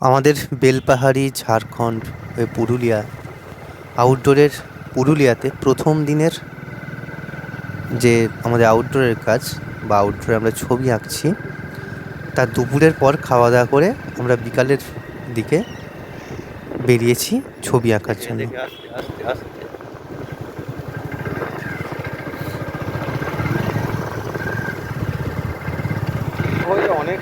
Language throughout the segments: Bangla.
আমাদের বেলপাহাড়ি ঝাড়খণ্ড হয়ে পুরুলিয়া আউটডোরের পুরুলিয়াতে প্রথম দিনের যে আমাদের আউটডোরের কাজ বা আউটডোরে আমরা ছবি আঁকছি তার দুপুরের পর খাওয়া দাওয়া করে আমরা বিকালের দিকে বেরিয়েছি ছবি আঁকার জন্য। অনেক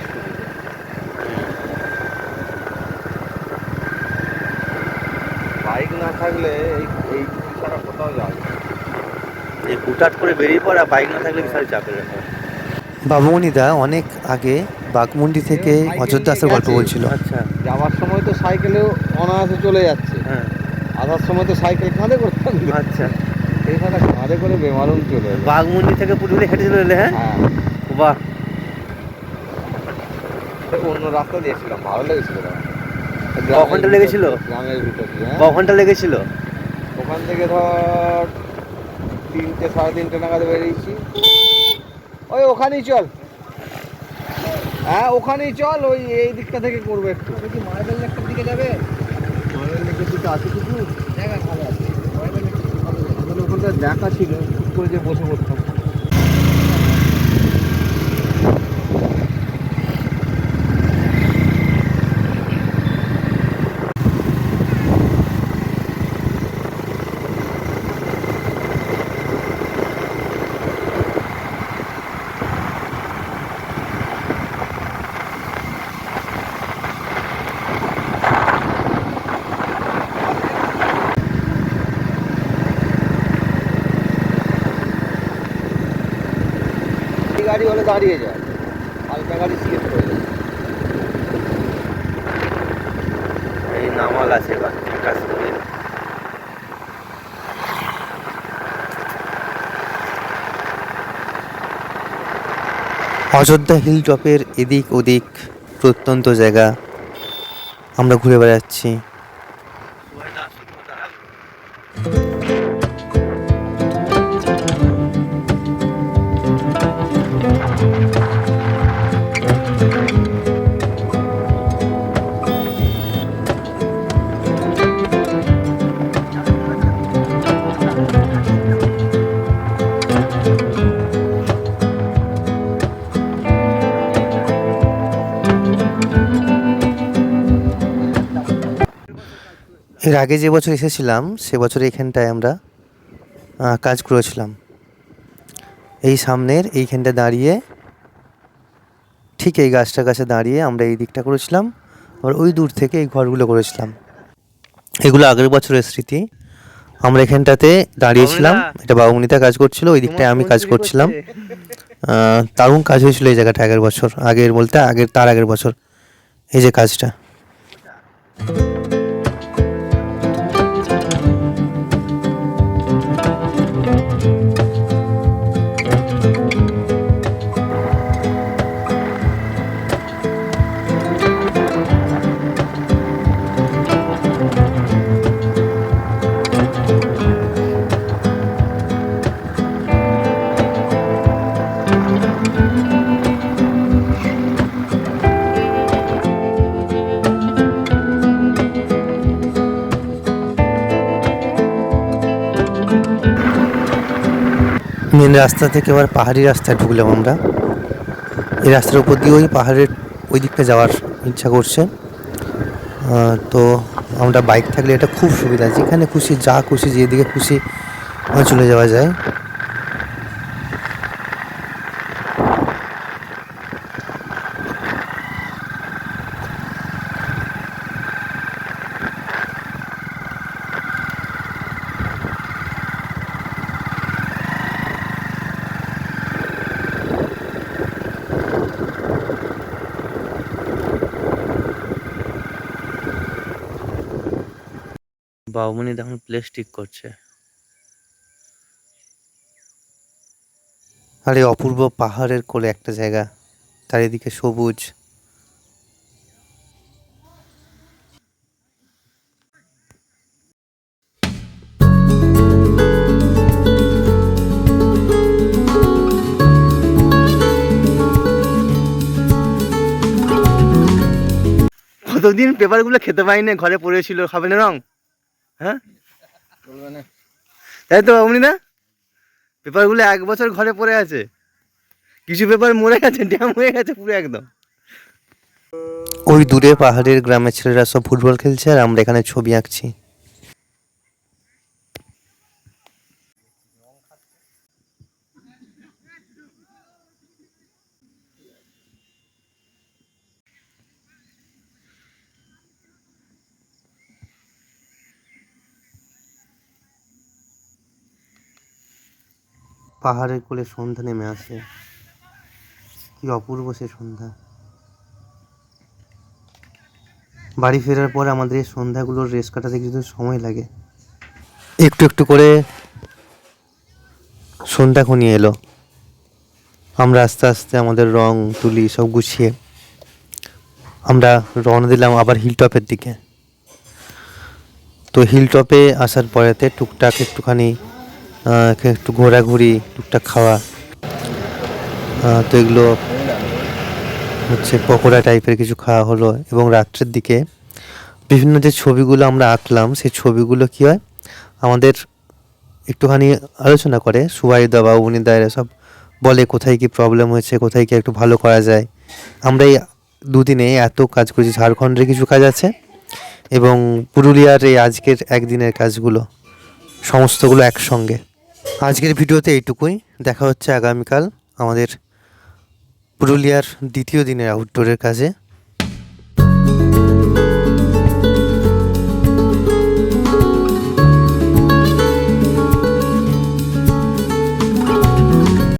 বাইক না থাকলে এই এই ছাড়া কোথাও যাবে না। এই হুটাট করে বেরিয়ে পড়া বাইক না থাকলে বিশাল চাপের ব্যাপার। বাবুমণিদা অনেক আগে বাঘমুন্ডি থেকে অযোধ্যা আসার গল্প বলছিল। আচ্ছা। যাওয়ার সময় তো সাইকেলেও অনায়াসে চলে যাচ্ছে। হ্যাঁ। আসার সময় তো সাইকেল কাঁধে করতাম আচ্ছা। এই সাথে কাঁধে করে বেমালুম চলে বাঘমুন্ডি থেকে পুরুলিয়া হেঁটে চলে এলে হ্যাঁ? হ্যাঁ। বাহ। অন্য রাস্তা দিয়েছিলাম। ভালো লেগেছিল। ক ঘণ্টা লেগেছিল? গ্রামের ভিতর দিয়ে ক হ্যাঁ। ঘণ্টা লেগেছিল? ওখান থেকে ধর তিনটে সাড়ে তিনটে নাগাদ বেরিয়েছি। ওই ওখানেই চল। হ্যাঁ ওখানেই চল ওই এই দিকটা থেকে করবে একটু। কি মায়ের লেকটার দিকে যাবে? মায়ের লেকের দিকে আছে কিছু? জায়গা ভালো আছে। মায়ের লেকের ভালো ওখানটা দেখা ছিল চুপ করে যে বসে পড়তাম। গাড়ি হলে দাঁড়িয়ে যায়। হালকা গাড়ি স্লিপ হয়ে যায়। এই নামাল আছে অযোধ্যা হিল টপের এদিক ওদিক প্রত্যন্ত জায়গা। আমরা ঘুরে বেড়াচ্ছি। এর আগে যে বছর এসেছিলাম সে বছর এখানটায় আমরা কাজ করেছিলাম। এই সামনের এইখানটা দাঁড়িয়ে ঠিক এই গাছটার কাছে দাঁড়িয়ে আমরা এই দিকটা করেছিলাম আর ওই দূর থেকে এই ঘরগুলো করেছিলাম। এগুলো আগের বছরের স্মৃতি। আমরা এখানটাতে দাঁড়িয়েছিলাম এটা বাবুমনিতা কাজ করছিল ওই দিকটায় আমি কাজ করছিলাম। দারুণ কাজ হয়েছিল এই জায়গাটা আগের বছর আগের বলতে আগের তার আগের বছর। এই যে কাজটা। মেন রাস্তা থেকে আবার পাহাড়ি রাস্তায় ঢুকলাম আমরা। এই রাস্তার উপর দিয়ে ওই পাহাড়ের ওই দিকটা যাওয়ার ইচ্ছা করছে। তো আমরা বাইক থাকলে এটা খুব সুবিধা, যেখানে খুশি যা খুশি যেদিকে খুশি চলে যাওয়া যায়। বাবুমণি দেখুন প্লেস ঠিক করছে। আর এই অপূর্ব পাহাড়ের কোলে একটা জায়গা চারিদিকে সবুজ। কত এতদিন পেপারগুলো খেতে পাইনি ঘরে পড়েছিল খাবে না রং? হ্যাঁ? তাই তো অমনি না পেপারগুলো এক বছর ঘরে পড়ে আছে। কিছু পেপার মরে গেছে ড্যাম হয়ে গেছে পুরো একদম। ওই দূরে পাহাড়ের গ্রামের ছেলেরা সব ফুটবল খেলছে আর আমরা এখানে ছবি আঁকছি। পাহাড়ের কোলে সন্ধ্যা নেমে আসে। কি অপূর্ব সে সন্ধ্যা। বাড়ি ফেরার পর আমাদের এই সন্ধ্যাগুলোর রেস কাটাতে কিছু সময় লাগে। একটু একটু করে সন্ধ্যা ঘনিয়ে এলো। আমরা আস্তে আস্তে আমাদের রং, তুলি সব গুছিয়ে আমরা রওনা দিলাম আবার হিল টপের দিকে। তো হিল টপে আসার পরেতে টুকটাক একটুখানি একটু ঘোরাঘুরি, টুকটাক খাওয়া। তো এগুলো হচ্ছে পকোড়া টাইপের কিছু খাওয়া হলো এবং রাত্রের দিকে বিভিন্ন যে ছবিগুলো আমরা আঁকলাম, সেই ছবিগুলো কি হয়? আমাদের একটুখানি আলোচনা করে সুবাইদা বা উনিদা এরা সব বলে কোথায় কি প্রবলেম হয়েছে, কোথায় কি একটু ভালো করা যায়। আমরা এই দুদিনে এত কাজ করেছি, ঝাড়খণ্ডের কিছু কাজ আছে এবং পুরুলিয়ার এই আজকের একদিনের কাজগুলো, সমস্তগুলো একসঙ্গে। আজকের ভিডিওতে এইটুকুই। দেখা হচ্ছে আগামীকাল আমাদের পুরুলিয়ার দ্বিতীয় দিনের আউটডোরের কাজে।